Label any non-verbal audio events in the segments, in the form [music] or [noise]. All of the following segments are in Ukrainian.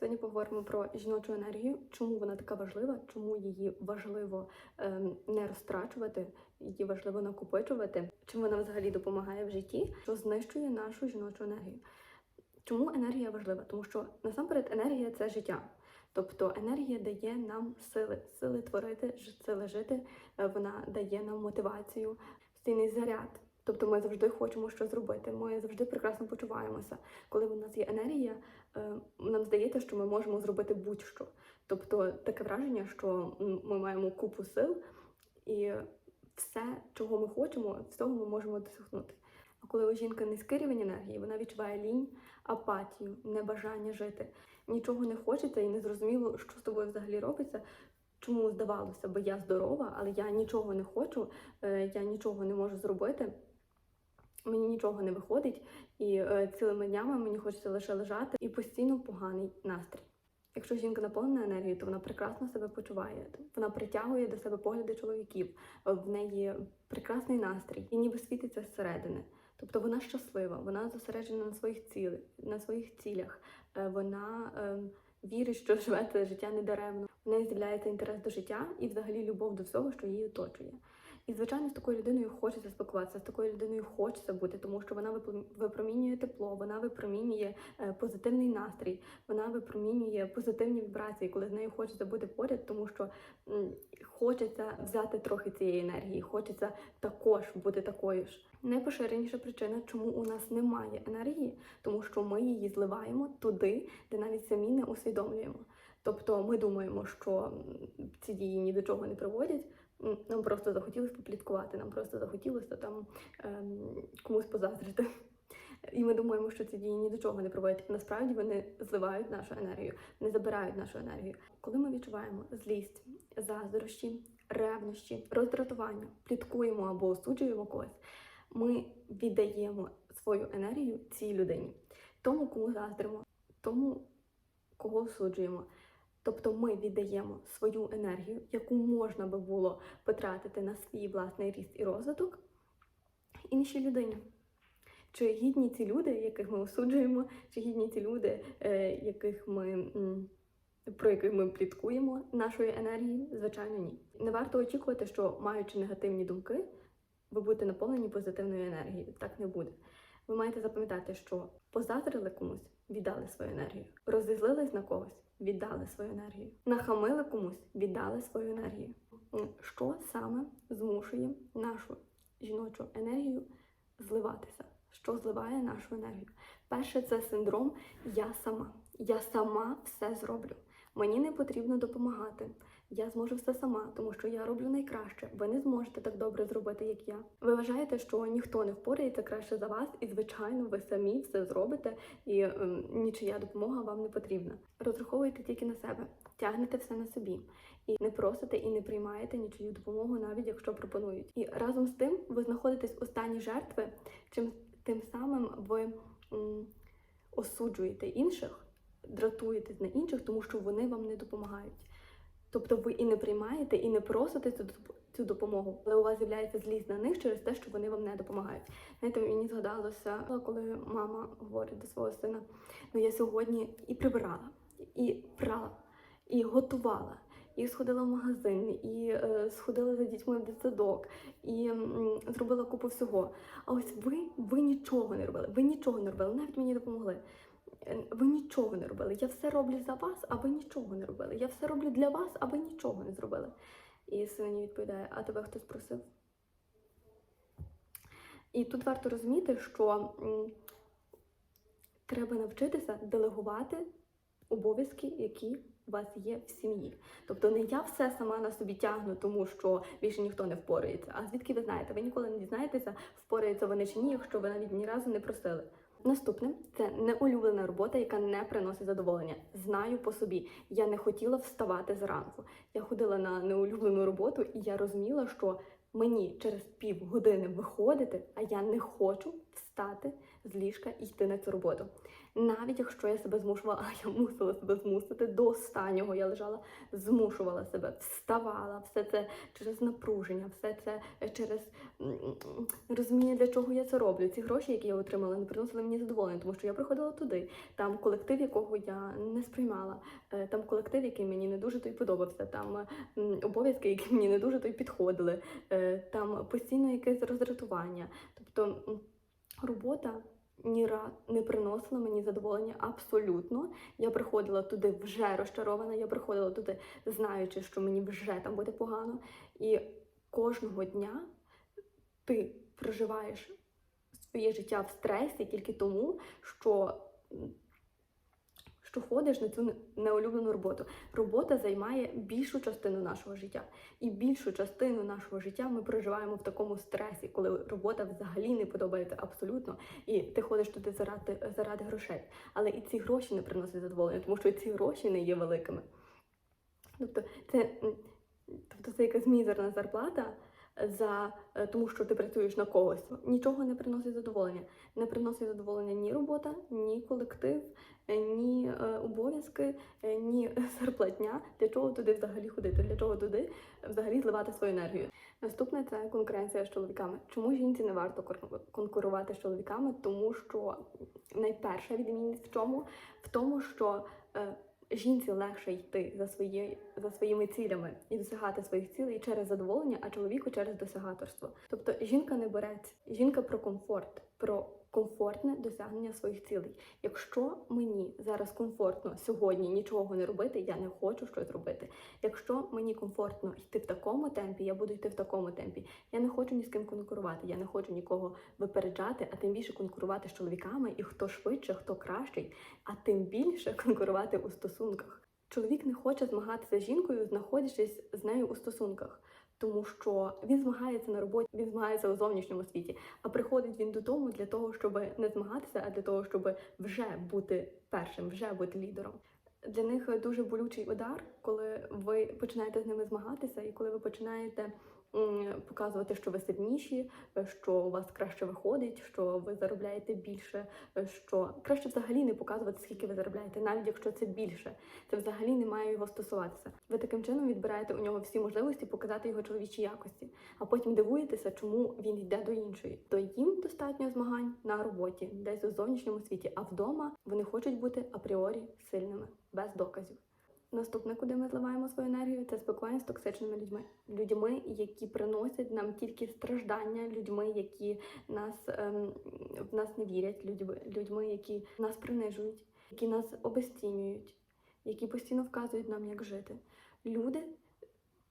Сьогодні поговоримо про жіночу енергію, чому вона така важлива, чому її важливо ем, не розтрачувати, її важливо накопичувати, чим вона взагалі допомагає в житті, що знищує нашу жіночу енергію. Чому енергія важлива? Тому що насамперед енергія це життя. Тобто енергія дає нам сили, сили творити, сили жити, е, вона дає нам мотивацію, постійний заряд. Тобто ми завжди хочемо щось зробити. Ми завжди прекрасно почуваємося. Коли у нас є енергія, нам здається, що ми можемо зробити будь-що. Тобто таке враження, що ми маємо купу сил, і все, чого ми хочемо, всього ми можемо досягнути. А коли у жінки низький рівень енергії, вона відчуває лінь, апатію, небажання жити. Нічого не хочеться і не зрозуміло, що з тобою взагалі робиться. Чому здавалося би, я здорова, але я нічого не хочу, е, я нічого не можу зробити, мені нічого не виходить, і е, цілими днями мені хочеться лише лежати і постійно поганий настрій. Якщо жінка наповнена енергією, то вона прекрасно себе почуває. Вона притягує до себе погляди чоловіків, е, в неї прекрасний настрій і ніби світиться зсередини. Тобто вона щаслива, вона зосереджена на своїх цілях, на своїх цілях. Е, Вона ем, вірить, що живе це життя недаремно. В неї з'являється інтерес до життя і взагалі любов до всього, що її оточує. І, звичайно, з такою людиною хочеться спілкуватися, з такою людиною хочеться бути, тому що вона випромінює тепло, вона випромінює е, позитивний настрій, вона випромінює позитивні вібрації, коли з нею хочеться бути поряд, тому що хочеться взяти трохи цієї енергії, хочеться також бути такою ж. Найпоширеніша причина, чому у нас немає енергії, тому що ми її зливаємо туди, де навіть самі не усвідомлюємо. Тобто ми думаємо, що ці дії ні до чого не приводять. Нам просто захотілося попліткувати, нам просто захотілося там ем, комусь позаздрити. І ми думаємо, що ці дії ні до чого не приводять. Насправді вони зливають нашу енергію, не забирають нашу енергію. Коли ми відчуваємо злість, заздрощі, ревнощі, роздратування, пліткуємо або осуджуємо когось, ми віддаємо свою енергію цій людині, тому, кому заздримо, тому, кого осуджуємо. Тобто ми віддаємо свою енергію, яку можна би було потратити на свій власний ріст і розвиток іншій людині. Чи гідні ці люди, яких ми осуджуємо, чи гідні ці люди, е, яких ми, про яких ми пліткуємо нашої енергії? Звичайно, ні. Не варто очікувати, що маючи негативні думки, ви будете наповнені позитивною енергією. Так не буде. Ви маєте запам'ятати, що позаздрили комусь, віддали свою енергію, розізлились на когось, віддали свою енергію, нахамили комусь, віддали свою енергію. Що саме змушує нашу жіночу енергію зливатися? Що зливає нашу енергію? Перше, це синдром Я сама. Я сама все зроблю. Мені не потрібно допомагати. Я зможу все сама, тому що я роблю найкраще. Ви не зможете так добре зробити, як я. Ви вважаєте, що ніхто не впорається краще за вас, і звичайно, ви самі все зробите, і ем, нічия допомога вам не потрібна. Розраховуйте тільки на себе, тягнете все на собі і не просите і не приймаєте нічию допомогу, навіть якщо пропонують. І разом з тим ви знаходитесь у стані жертви, чим тим самим ви м, осуджуєте інших, дратуєтесь на інших, тому що вони вам не допомагають. Тобто ви і не приймаєте, і не просите цю, цю допомогу, але у вас з'являється злість на них через те, що вони вам не допомагають. Знаєте, мені згадалося, коли мама говорить до свого сина: ну я сьогодні і прибирала, і прала, і готувала. І сходила в магазин, і е, сходила за дітьми в дитсадок, і м, зробила купу всього. А ось ви, ви нічого не робили, ви нічого не робили, навіть мені допомогли. Е, Ви нічого не робили. Я все роблю за вас, а ви нічого не робили. Я все роблю для вас, а ви нічого не зробили. І син відповідає: а тебе хтось просив? І тут варто розуміти, що треба навчитися делегувати обов'язки, які у вас є в сім'ї. Тобто не я все сама на собі тягну, тому що більше ніхто не впорається. А звідки ви знаєте? Ви ніколи не дізнаєтеся, впораються вони чи ні, якщо ви навіть ні разу не просили. Наступне це неулюблена робота, яка не приносить задоволення. Знаю по собі. Я не хотіла вставати зранку. Я ходила на неулюблену роботу, і я розуміла, що мені через півгодини виходити, а я не хочу встати з ліжка і йти на цю роботу. Навіть якщо я себе змушувала, а я мусила себе змусити до останнього. Я лежала, змушувала себе, вставала, все це через напруження, все це через м, м, розуміння, для чого я це роблю. Ці гроші, які я отримала, не приносили мені задоволення, тому що я приходила туди. Там колектив, якого я не сприймала, е, там колектив, який мені не дуже той подобався, там обов'язки, які мені не дуже той підходили, е, там постійно якесь роздратування. Тобто робота ні разу не приносила мені задоволення абсолютно. Я приходила туди вже розчарована, я приходила туди, знаючи, що мені вже там буде погано. І кожного дня ти проживаєш своє життя в стресі тільки тому, що, що ходиш на цю неулюблену роботу. Робота займає більшу частину нашого життя. І більшу частину нашого життя ми проживаємо в такому стресі, коли робота взагалі не подобається абсолютно, і ти ходиш туди заради, заради грошей. Але і ці гроші не приносять задоволення, тому що ці гроші не є великими. Тобто це, тобто це якась мізерна зарплата за е, тому, що ти працюєш на когось. Нічого не приносить задоволення. Не приносить задоволення ні робота, ні колектив, е, ні е, обов'язки, ні [laughs] зарплатня. Для чого туди взагалі ходити? Для чого туди взагалі зливати свою енергію? Наступне це конкуренція з чоловіками. Чому жінці не варто конкурувати з чоловіками? Тому що найперша відмінність в чому? В тому, що жінці легше йти за, свої, за своїми цілями і досягати своїх цілей через задоволення, а чоловіку через досягаторство. Тобто жінка не борець, жінка про комфорт, про комфортне досягнення своїх цілей. Якщо мені зараз комфортно сьогодні нічого не робити, я не хочу щось робити. Якщо мені комфортно йти в такому темпі, я буду йти в такому темпі. Я не хочу ні з ким конкурувати, я не хочу нікого випереджати, а тим більше конкурувати з чоловіками, і хто швидше, хто кращий, а тим більше конкурувати у стосунках. Чоловік не хоче змагатися з жінкою, знаходячись з нею у стосунках. Тому що він змагається на роботі, він змагається у зовнішньому світі, а приходить він додому для того, щоб не змагатися, а для того, щоб вже бути першим, вже бути лідером. Для них дуже болючий удар, коли ви починаєте з ними змагатися, і коли ви починаєте показувати, що ви сильніші, е, що у вас краще виходить, що ви заробляєте більше, е, що краще взагалі не показувати, скільки ви заробляєте, навіть якщо це більше, це взагалі не має його стосуватися. Ви таким чином відбираєте у нього всі можливості показати його чоловічі якості, а потім дивуєтеся, чому він йде до іншої. То їм достатньо змагань на роботі, десь у зовнішньому світі, а вдома вони хочуть бути апріорі сильними, без доказів. Наступне, куди ми зливаємо свою енергію, це спілкування з токсичними людьми. Людьми, які приносять нам тільки страждання, людьми, які нас ем, в нас не вірять, людьми, людьми, які нас принижують, які нас обесцінюють, які постійно вказують нам, як жити. Люди,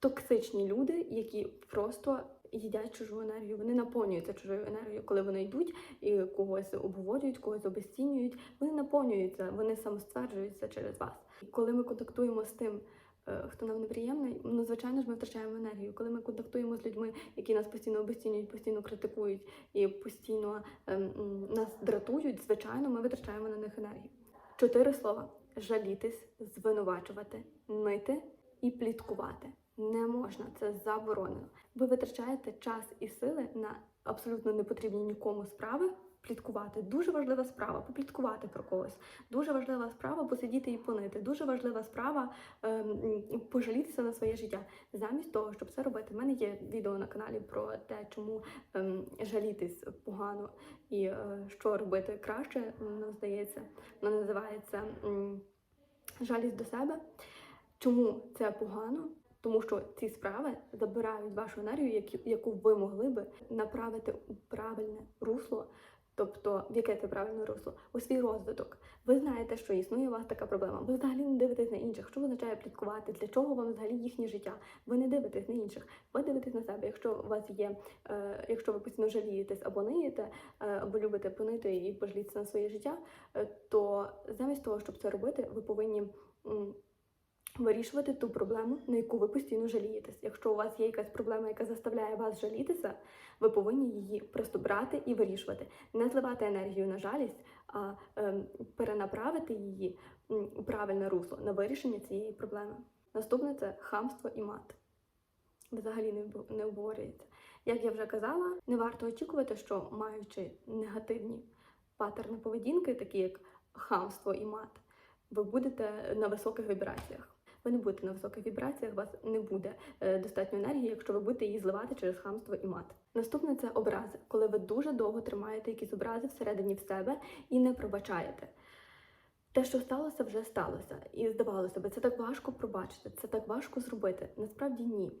токсичні люди, які просто їдять чужу енергію. Вони наповнюються чужою енергією, коли вони йдуть і когось обговорюють, когось обесцінюють. Вони наповнюються, вони самостверджуються через вас. І коли ми контактуємо з тим, е, хто нам неприємний, ну звичайно ж ми втрачаємо енергію. Коли ми контактуємо з людьми, які нас постійно обесцінюють, постійно критикують і постійно ем, нас дратують, звичайно, ми витрачаємо на них енергію. Чотири слова: жалітись, звинувачувати, нити і пліткувати. Не можна, це заборонено. Ви витрачаєте час і сили на абсолютно непотрібні нікому справи. Пліткувати дуже важлива справа, попліткувати про когось. Дуже важлива справа посидіти і понити. Дуже важлива справа ем, пожалітися на своє життя. Замість того, щоб це робити, в мене є відео на каналі про те, чому ем, жалітись погано і е, що робити краще. Воно здається, воно називається м, жалість до себе. Чому це погано? Тому що ці справи забирають вашу енергію, яку ви могли би направити у правильне русло. Тобто, в яке це правильне русло? У свій розвиток. Ви знаєте, що існує у вас така проблема. Ви взагалі не дивитесь на інших. Що означає пліткувати? Для чого вам взагалі їхнє життя? Ви не дивитесь на інших. Ви дивитесь на себе. Якщо у вас є, е, якщо ви постійно жалієтесь або ниєте, е, або любите понити і пожалітися на своє життя, е, то замість того, щоб це робити, ви повинні. м, Вирішувати ту проблему, на яку ви постійно жалієтесь. Якщо у вас є якась проблема, яка заставляє вас жалітися, ви повинні її просто брати і вирішувати. Не зливати енергію на жалість, а ем, перенаправити її у правильне русло на вирішення цієї проблеми. Наступне це хамство і мат. Взагалі не, не обговорюється. Як я вже казала, не варто очікувати, що маючи негативні патерни поведінки, такі як хамство і мат, ви будете на високих вібраціях. Ви не будете на високих вібраціях, у вас не буде е, достатньо енергії, якщо ви будете її зливати через хамство і мат. Наступне це образи, коли ви дуже довго тримаєте якісь образи всередині в себе і не пробачаєте. Те, що сталося, вже сталося. І здавалося би, це так важко пробачити, це так важко зробити. Насправді ні.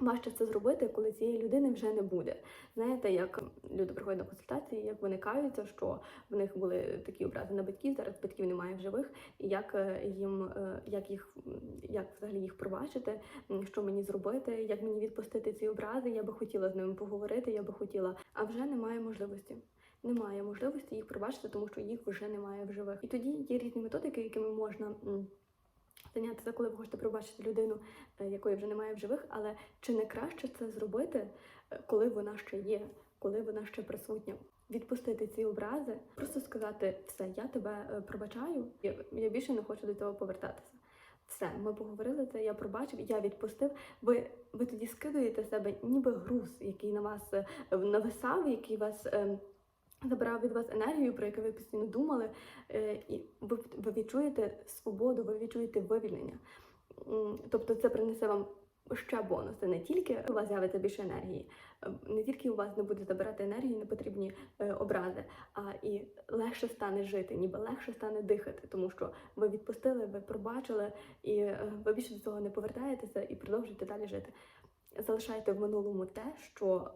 Важче це зробити, коли цієї людини вже не буде. Знаєте, як люди приходять на консультації, як вони каються, що в них були такі образи на батьків, зараз батьків немає в живих, і як е, їм, е, як їх, як взагалі їх пробачити, що мені зробити, як мені відпустити ці образи. Я би хотіла з ними поговорити, я би хотіла, а вже немає можливості. Немає можливості їх пробачити, тому що їх вже немає в живих. І тоді є різні методики, якими можна м, зайнятися, коли ви хочете пробачити людину, е, якої вже немає в живих. Але чи не краще це зробити, е, коли вона ще є, коли вона ще присутня? Відпустити ці образи, просто сказати все, я тебе е, пробачаю, я, більше не хочу до цього повертатися. Все, ми поговорили це, я пробачив, я відпустив. Ви, ви тоді скидуєте себе ніби груз, який на вас нависав, який вас. е, Забирав від вас енергію, про яку ви постійно думали, е, і ви, відчуєте свободу, ви відчуєте вивільнення. Тобто це принесе вам ще бонуси. Не тільки у вас з'явиться більше енергії, е, не тільки у вас не буде забирати енергії непотрібні е, образи, а і легше стане жити, ніби легше стане дихати, тому що ви відпустили, ви пробачили, і ви більше до цього не повертаєтеся і продовжуєте далі жити. Залишайте в минулому те, що.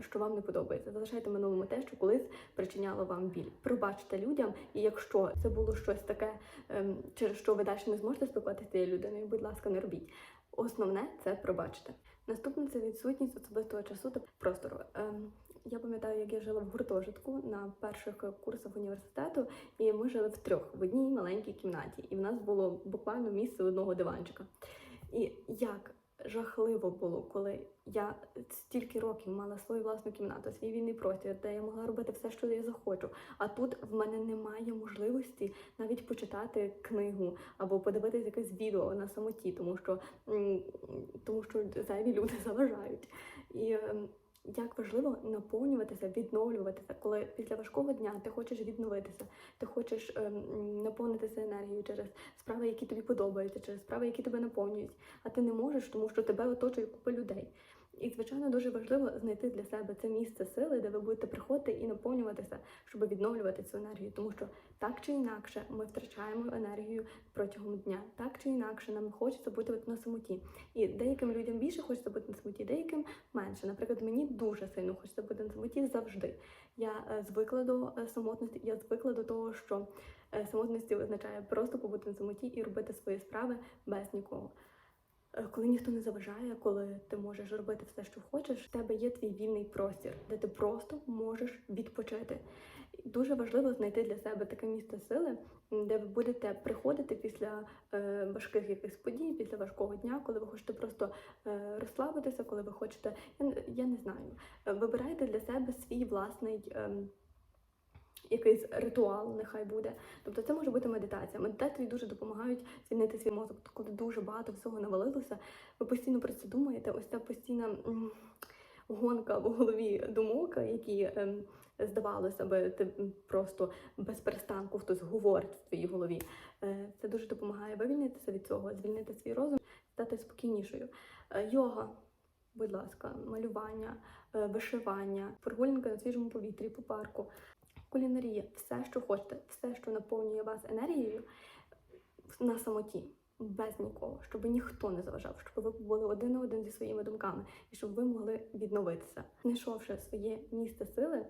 Що вам не подобається. Залишайте минулому те, що колись причиняло вам біль. Пробачте людям, і якщо це було щось таке, ем, через що ви далі не зможете спілкуватися з цією людиною, будь ласка, не робіть. Основне це пробачте. Наступне це відсутність особистого часу та простору. Ем, я пам'ятаю, як я жила в гуртожитку на перших курсах університету, і ми жили в трьох в одній маленькій кімнаті, і в нас було буквально місце одного диванчика. І як жахливо було, коли я стільки років мала свою власну кімнату, свій вільний простір, де я могла робити все, що я захочу. А тут в мене немає можливості навіть почитати книгу або подивитися якесь відео на самоті, тому що, тому що зайві люди [laughs] заважають. І ем, як важливо наповнюватися, відновлюватися, коли після важкого дня ти хочеш відновитися, ти хочеш ем, наповнитися енергією через справи, які тобі подобаються, через справи, які тебе наповнюють, а ти не можеш, тому що тебе оточує купа людей. І, звичайно, дуже важливо знайти для себе це місце сили, де ви будете приходити і наповнюватися, щоб відновлювати цю енергію. Тому що так чи інакше ми втрачаємо енергію протягом дня, так чи інакше нам хочеться бути на самоті. І деяким людям більше хочеться бути на самоті, деяким менше. Наприклад, мені дуже сильно хочеться бути на самоті завжди. Я е, звикла до е, самотності, я звикла до того, що е, самотності означає просто побути на самоті і робити свої справи без нікого. Е, Коли ніхто не заважає, коли ти можеш робити все, що хочеш, в тебе є твій вільний простір, де ти просто можеш відпочити. Дуже важливо знайти для себе таке місце сили, де ви будете приходити після е, важких якихось подій, після важкого дня, коли ви хочете просто е, розслабитися, коли ви хочете, я, я не знаю, е, вибирайте для себе свій власний. ем, Якийсь ритуал нехай буде. Тобто це може бути медитація. Медитації дуже допомагають звільнити свій мозок. Коли дуже багато всього навалилося, ви постійно про це думаєте. Ось ця постійна гонка в голові думок, які ем, здавалося би, ти просто без перестанку хтось говорить в твоїй голові. Е, це дуже допомагає вивільнитися від цього, звільнити свій розум, стати спокійнішою. Е, йога, будь ласка, малювання, е, вишивання, прогулянка на свіжому повітрі по парку. Кулінарія, все, що хочете, все, що наповнює вас енергією на самоті, без нікого, щоб ніхто не заважав, щоб ви були один на один зі своїми думками і щоб ви могли відновитися, знайшовши своє місце сили.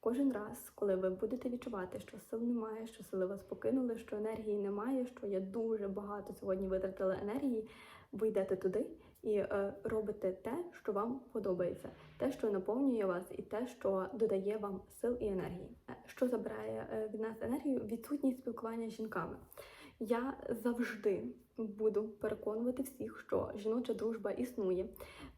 Кожен раз, коли ви будете відчувати, що сил немає, що сили вас покинули, що енергії немає, що я дуже багато сьогодні витратила енергії, ви йдете туди і е, робите те, що вам подобається, те, що наповнює вас, і те, що додає вам сил і енергії. Е, Що забирає е, від нас енергію? Відсутність спілкування з жінками. Я завжди буду переконувати всіх, що жіноча дружба існує.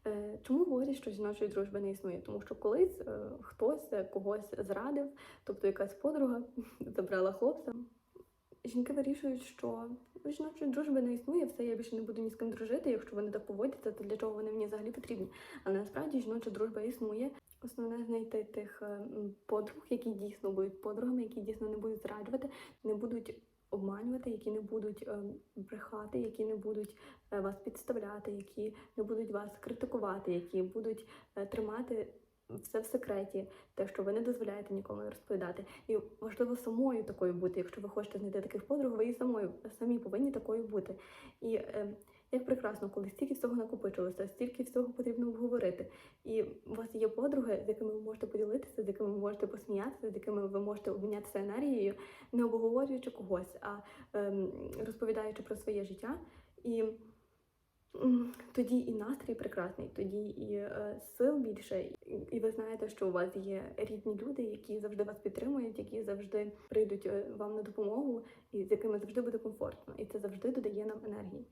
Е, Чому говорять, що жіночої дружби не існує? Тому що колись хтось когось зрадив, тобто якась подруга [laughs] забрала хлопця. Жінки вирішують, що жіночої дружби не існує, все, я більше не буду ні з ким дружити. Якщо вони так поводяться, то для чого вони мені взагалі потрібні? Але насправді жіноча дружба існує. Основне знайти тих е, подруг, які дійсно будуть подругами, які дійсно не будуть зраджувати, не будуть обманювати, які не будуть е, брехати, які не будуть е, вас підставляти, які не будуть вас критикувати, які будуть тримати все в секреті, те, що ви не дозволяєте нікому розповідати. І важливо самою такою бути. Якщо ви хочете знайти таких подруг, ви і самою самі повинні такою бути. І е, як прекрасно, коли стільки всього накопичилося, стільки всього потрібно обговорити. І у вас є подруги, з якими ви можете поділитися, з якими ви можете посміятися, з якими ви можете обмінятися енергією, не обговорюючи когось, а ем, розповідаючи про своє життя. І тоді і настрій прекрасний, тоді і е, сил більше, і, і ви знаєте, що у вас є рідні люди, які завжди вас підтримують, які завжди прийдуть е, вам на допомогу, і з якими завжди буде комфортно, і це завжди додає нам енергії.